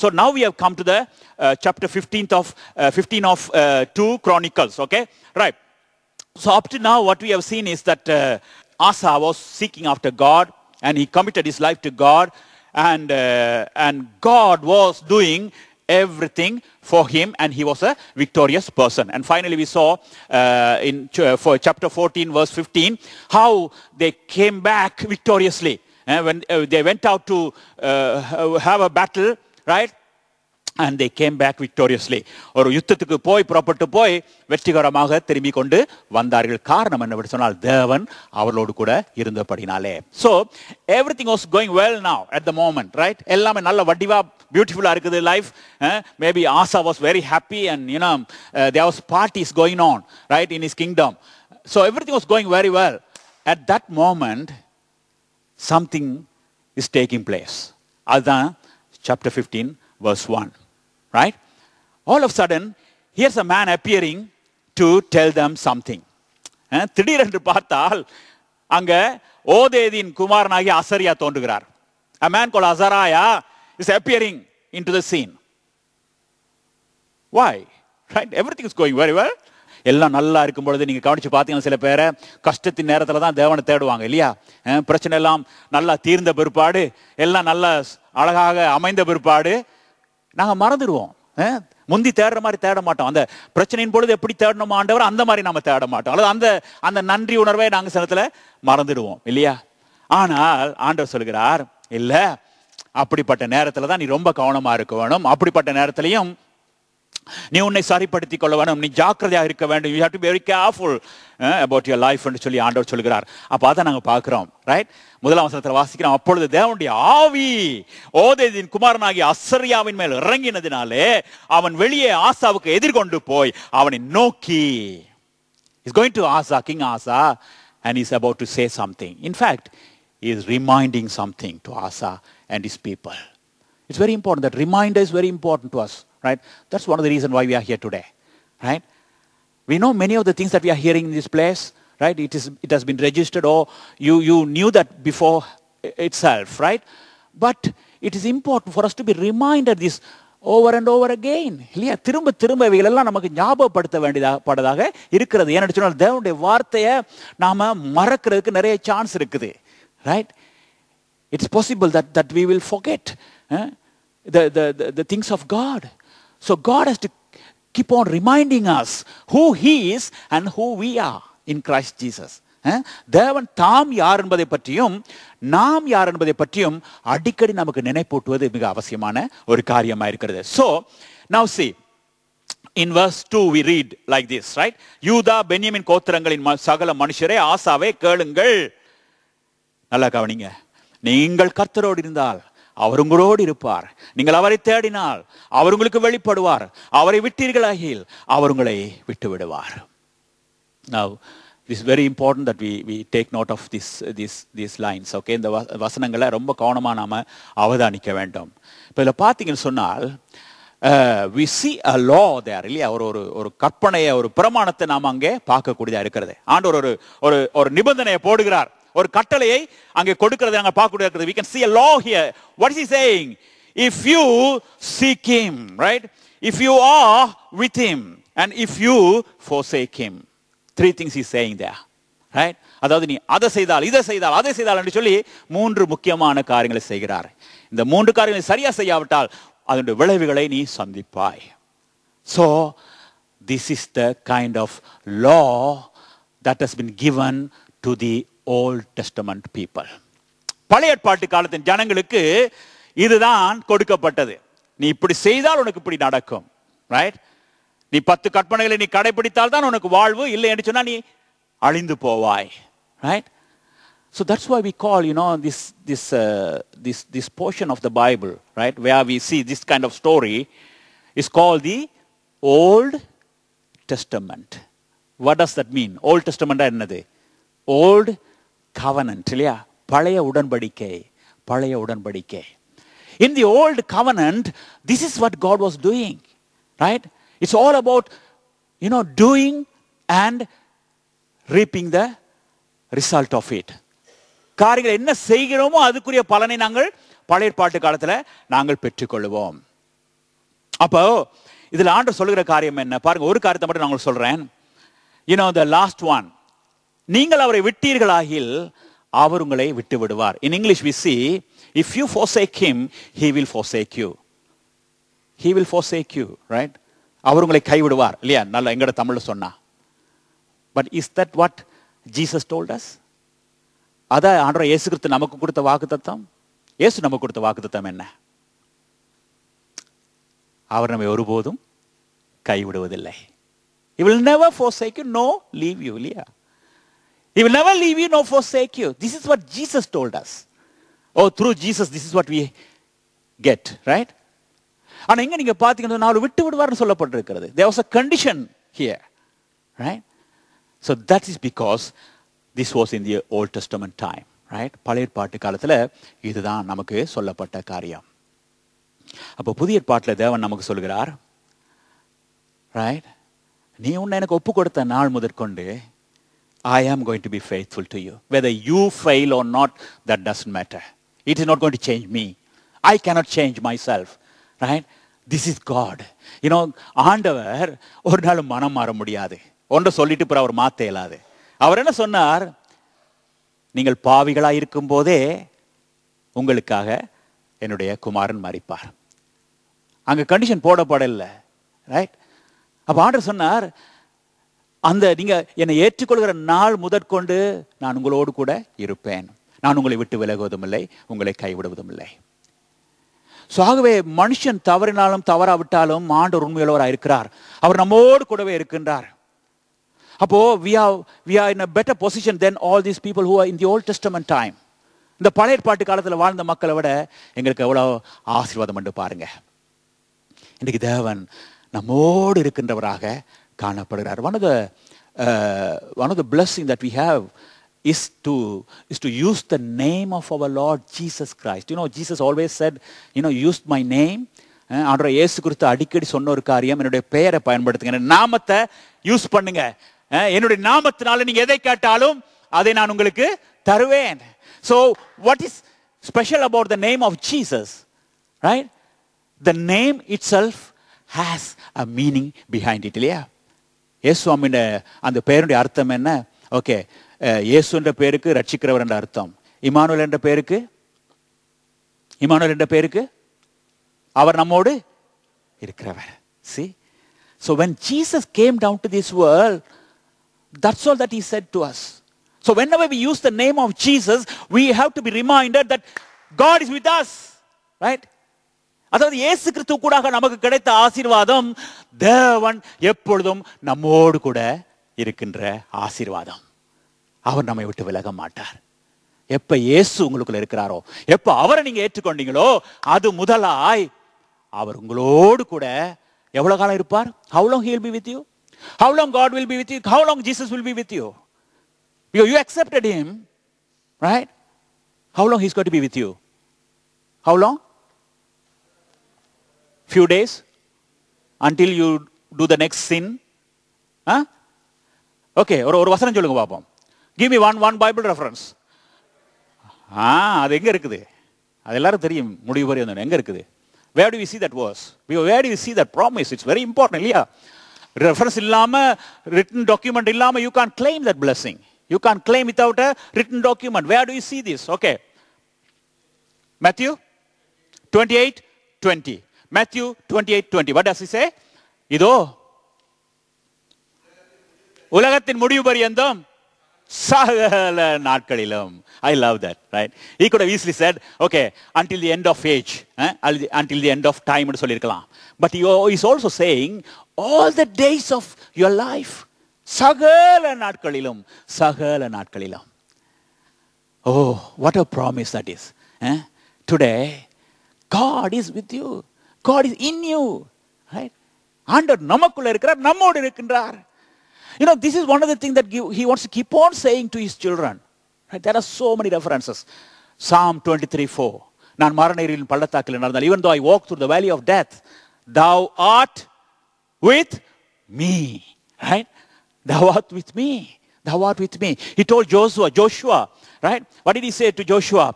So now we have come to the uh, chapter 15th of uh, 15 of uh, 2 Chronicles. Okay, right. So up to now, what we have seen is that uh, Asa was seeking after God, and he committed his life to God, and uh, and God was doing everything for him, and he was a victorious person. And finally, we saw uh, in ch- for chapter 14, verse 15, how they came back victoriously uh, when uh, they went out to uh, have a battle, right and they came back victoriously ஒரு யுத்தத்துக்கு போய் புறப்பட்டு போய் வெற்றிகரமாக திரும்பி கொண்டு வந்தார்கள் காரணம் என்ன விட சொன்னால் தேவன் அவர்களோடு கூட இருந்தபடினாலே so everything was going well now at the moment right எல்லாமே நல்ல வடிவா பியூட்டிஃபுல்லாக இருக்குது life maybe Asa was very happy and you know they was party is going on right in his kingdom so everything was going very well at that moment something is taking place அதுதான் chapter 15 verse 1 right all of a sudden here's a man appearing to tell them something ah, திடீரென்று பார்த்தால் அங்க ஓதேதின் குமாரனாகிய அசரியா தோன்றுகிறார் a man called azariah is appearing into the scene why right everything is going very well எல்லாம் நல்லா இருக்கும் பொழுது நீங்கள் கவனித்து பார்த்தீங்கன்னா சில பேரை கஷ்டத்தின் நேரத்தில் தான் தேவனை தேடுவாங்க இல்லையா? பிரச்சனை எல்லாம் நல்லா தீர்ந்த பிற்பாடு எல்லாம் நல்லா அழகாக அமைந்த பிற்பாடு நாங்கள் மறந்துடுவோம். முந்தி தேடுற மாதிரி தேட மாட்டோம். அந்த பிரச்சனையின் பொழுது எப்படி தேடணுமா ஆண்டவர் அந்த மாதிரி நம்ம தேட மாட்டோம். அல்லது அந்த அந்த நன்றி உணர்வை நாங்கள் சிலத்தில் மறந்துடுவோம் இல்லையா? ஆனால் ஆண்டவர் சொல்கிறார் இல்லை அப்படிப்பட்ட நேரத்தில் தான் நீ ரொம்ப கவனமாக இருக்க வேணும். அப்படிப்பட்ட நேரத்திலையும் நீ உன்னை சரிப்படுத்திக் கொள்ள வேணும் நீ ஜாக்கிரதையாக இருக்க வேண்டும். You have to very careful about your life என்று சொல்லி ஆண்டவர் சொல்கிறார். அப்ப அதை நாங்கள் பார்க்குறோம் ரைட் முதலாம் வசனத்தில் வாசிக்கிறோம். அப்பொழுது தேவனுடைய ஆவி ஓதேதின் குமாரனாகிய அசரியாவின் மேல் இறங்கினதினாலே அவன் வெளியே ஆசாவுக்கு எதிர்கொண்டு போய் அவனை நோக்கி. Is going to Asa king Asa and is about to say something in fact is reminding something to Asa and his people. It's very important. That reminder is very important to us, right? That's one of the reasons why we are here today, right? We know many of the things that we are hearing in this place, right? It, is, it has been registered or you, you knew that before itself, right? But it is important for us to be reminded this over and over again. இல்லையா திரும்ப திரும்ப இவைகளெல்லாம் நமக்கு ஞாபகப்படுத்த வேண்டியதாக படதாக இருக்கிறது ஏன்னு சொன்னால் தேவனுடைய வார்த்தையை நாம் மறக்கிறதுக்கு நிறைய சான்ஸ் இருக்குது right it's possible that that we will forget the things of God So God has to keep on reminding us who He is and who we are in Christ Jesus. Eh? தேவன் தாம் யார் என்பதை பற்றியும் நாம் யார் என்பதை பற்றியும் அடிக்கடி நமக்கு நினைப்பூட்டுவது மிக அவசியமான ஒரு காரியமா இருக்கிறது. So now see in verse two we read like this right Judah Benjamin கோத்திரங்களின் ம- சகல மனுஷரே ஆசாவே கேளுங்கள். நல்லா கவனிங்க. நீங்கள் கர்த்தரோடு இருந்தால் அவர் உங்களோடு இருப்பார். நீங்கள் அவரை தேடினால் அவர் உங்களுக்கு வெளிப்படுவார். அவரை விட்டீர்களாகில் அவர் உங்களை விட்டு விடுவார் Now, it is very important that we, we take note of this, this, these lines. Okay? இந்த வ- வசனங்களை ரொம்ப கவனமாக நாம் அவதானிக்க வேண்டும். இப்போ இதில் பார்த்தீங்கன்னு சொன்னால் வி சி அ லா தேர் இல்லையா? ஒரு ஒரு ஒரு கற்பனையை ஒரு பிரமாணத்தை நாம் அங்கே பார்க்கக்கூடியதாக இருக்கிறது. ஆண்டவர் ஒரு ஒரு ஒரு நிபந்தனையை போடுகிறார். ஒரு கட்டளையை அங்கே கொடுக்கிறது நாங்கள் பார்க்கக்கூடிய இருக்கிறது we can see a law here. What is he saying? If you seek him right? If you are with him and if you forsake him. Three things is saying there right அதாவது நீ அதை செய்தால் இதை செய்தால் அதை செய்தால் என்று சொல்லி மூன்று முக்கியமான காரியங்களை செய்கிறார். இந்த மூன்று காரியங்களை சரியா செய்யாவிட்டால் அதனுடைய விளைவுகளை நீ சந்திப்பாய். So this is the kind of law that has been given to the Old Testament people. பழைய ஏற்பாட்டு காலத்தின் ஜனங்களுக்கு இதுதான் கொடுக்கப்பட்டது நீ இப்படி செய்தால் உனக்கு இப்படி நடக்கும் ரைட் நீ பத்து கற்பனைகளை நீ கடைபிடித்தால் தான் உனக்கு வாழ்வு இல்லை என்று சொன்னா நீ அழிந்து போவாய் right So that's why we call, you know, this, this, uh, this, this portion of the Bible, right, where we see this kind of story, is called the Old Testament. What does that mean? Old Testament என்னது Old covenant இல்லையா? பழைய உடன்படிக்கை பழைய உடன்படிக்கை. In the old covenant this is what God was doing right it's all about you know doing and reaping the result of it காரியங்களை காரியங்கள் என்ன செய்கிறோமோ அதுக்குரிய பலனை நாங்கள் பழைய பாட்டு காலத்தில் நாங்கள் பெற்றுக்கொள்வோம். அப்போ இதில் ஆண்டு சொல்லுகிற காரியம் என்ன? பாருங்க ஒரு காரியத்தை மட்டும் நான் உங்களுக்கு சொல்றேன். யூனோ த லாஸ்ட் ஒன் நீங்கள் அவரை விட்டீர்களாகில் அவர் உங்களை விட்டு விடுவார் in English we see if you forsake him he will forsake you he will forsake you right அவர் உங்களை கைவிடுவார் இல்லையா? நல்ல எங்கட தமிழ்ல சொன்னா. But is that what Jesus told us அதான் ஆண்டவர் இயேசு கிறிஸ்து நமக்கு கொடுத்த வாக்குத்தத்தம்? இயேசு நமக்கு கொடுத்த வாக்குத்தத்தம் என்ன? அவர் நம்மை ஒருபோதும் கைவிடுவதில்லை. He will never forsake no leave you இல்லையா? He will never leave you nor forsake you. This is what Jesus told us. Oh, through Jesus, this is what we get, right? ஆனால் எங்கே நீங்கள் பார்த்தீங்கன்னா அவர் விட்டு விடுவார்னு சொல்லப்பட்டிருக்கிறது there was a condition here right so that is because this was in the Old Testament time right பழைய பாட்டு காலத்தில் இதுதான் நமக்கு சொல்லப்பட்ட காரியம் அப்போ புதிய பாட்டில் தேவன் நமக்கு சொல்கிறார் ரைட் நீ உன்னை எனக்கு ஒப்பு கொடுத்த நாள் முதற்கொண்டு I am going to be faithful to you. Whether you fail or not, that doesn't matter. It is not going to change me. I cannot change myself. Right? This is God. You know, ஆண்டவர் ஒரு நாள் மனம் மாற முடியாது ஒன்றை சொல்லிட்டு பிற அவர் மாத்த இயலாது அவர் என்ன சொன்னார் நீங்கள் பாவிகளா இருக்கும் போதே உங்களுக்காக என்னுடைய குமாரன் மறிப்பார் அங்க கண்டிஷன் போடப்படல ரைட் அப்ப ஆண்டர் சொன்னார் அந்த நீங்க என்னை ஏற்றுக்கொள்கிற நாள் முதற்கொண்டு நான் உங்களோடு கூட இருப்பேன். நான் உங்களை விட்டு விலகுவதும் இல்லை உங்களை கைவிடுவதும் இல்லை ஸோ ஆகவே மனுஷன் தவறினாலும் தவறாவிட்டாலும் ஆண்டவர் உண்மையுள்ளவராக இருக்கிறார். அவர் நம்மோடு கூடவே இருக்கின்றார். அப்போ we are we are in a better position then all these people who are in the Old testament time இந்த பழைய பாட்டு காலத்தில் வாழ்ந்த மக்களை விட எங்களுக்கு எவ்வளோ ஆசீர்வாதம் என்று பாருங்க. இன்றைக்கு தேவன் நம்மோடு இருக்கின்றவராக காணப்படுகிறார் one of the one of the blessing that we have is to is to use the name of our lord Jesus Christ you know know always always said you know use my name ஆண்டோட இயேசு குறித்து அடிக்கடி சொன்ன ஒரு காரியம் என்னுடைய பெயரை பயன்படுத்துங்க நாமத்தை யூஸ் பண்ணுங்க என்னுடைய நாமத்தினால நீங்க எதை கேட்டாலும் அதை நான் உங்களுக்கு தருவேன் so what is special about the name of Jesus right the name itself has a meaning behind it இல்லையா இயேசுவாமின் அந்த பெயருடைய அர்த்தம் என்ன ஓகே இயேசுன்ற பேருக்கு ரட்சிக்கிறவர் என்ற அர்த்தம் இமானுவல் என்ற பேருக்கு இமானுவல் என்ற பேருக்கு அவர் நம்மோடு இருக்கிறவர் C so when Jesus came down to this world that's all that he said to us so when our we use the name of Jesus we have to be reminded that God is with us right அதாவது இயேசு கிறிஸ்து கூடாக நமக்கு கிடைத்த ஆசீர்வாதம் தேவன் எப்பொழுதும் நம்மோடு கூட இருக்கின்ற ஆசீர்வாதம். அவர் நம்மை விட்டு விலக மாட்டார். எப்ப இயேசு உங்களுக்குள்ள இருக்கிறாரோ எப்ப அவரை நீங்க ஏற்றுக்கொண்டீங்களோ அது முதலாய் அவர் உங்களோடு கூட எவ்வளவு காலம் இருப்பார்? How long he'll be with you how long God will be with you how long Jesus will be with you you? Because you accepted him right? How long he's going to be with you? Few days until you do the next sin. Huh? Okay ஒரு ஒரு வசனம் சொல்லுங்க பார்ப்போம் give me one one Bible reference ஆ அது எங்கே இருக்குது? அது எல்லாரும் தெரியும் முடிவு வரை வந்தோம் எங்க இருக்குது? Where do we see that verse? Where do we see that promise? It's very important இல்லையா? ரெஃபரன்ஸ் இல்லாமல் ரிட்டன் டாக்குமெண்ட் இல்லாமல் you can claim that blessing. You can claim without a written document where do you see this? Okay Matthew 28 20 Matthew 28 eight twenty what he say? இதோ உலகத்தின் முடிவு பரியந்தம் சகல நாட்களிலும் I love that right he could easily said okay until the end of age until the end of டைம்னு சொல்லியிருக்கலாம் but you is also saying all the days of your life சகல நாட்களிலும் சகல நாட்களிலும் ஓ what a promise that is today God is with you God is in you right ஆண்டவர் நமக்குள்ள இருக்கிறார் நம்மோடு இருக்கின்றார் You know, this is one of the things that give- he wants to keep on saying to his children. Right? There are so many references. Psalm 23 4. நான் மரணரின் பள்ளத்தாக்கில் நடந்தால் even though I walk through the valley of death, thou art with me. Right? Thou art with me. Thou art with me. He told Joshua, Joshua, right? What did he say to Joshua?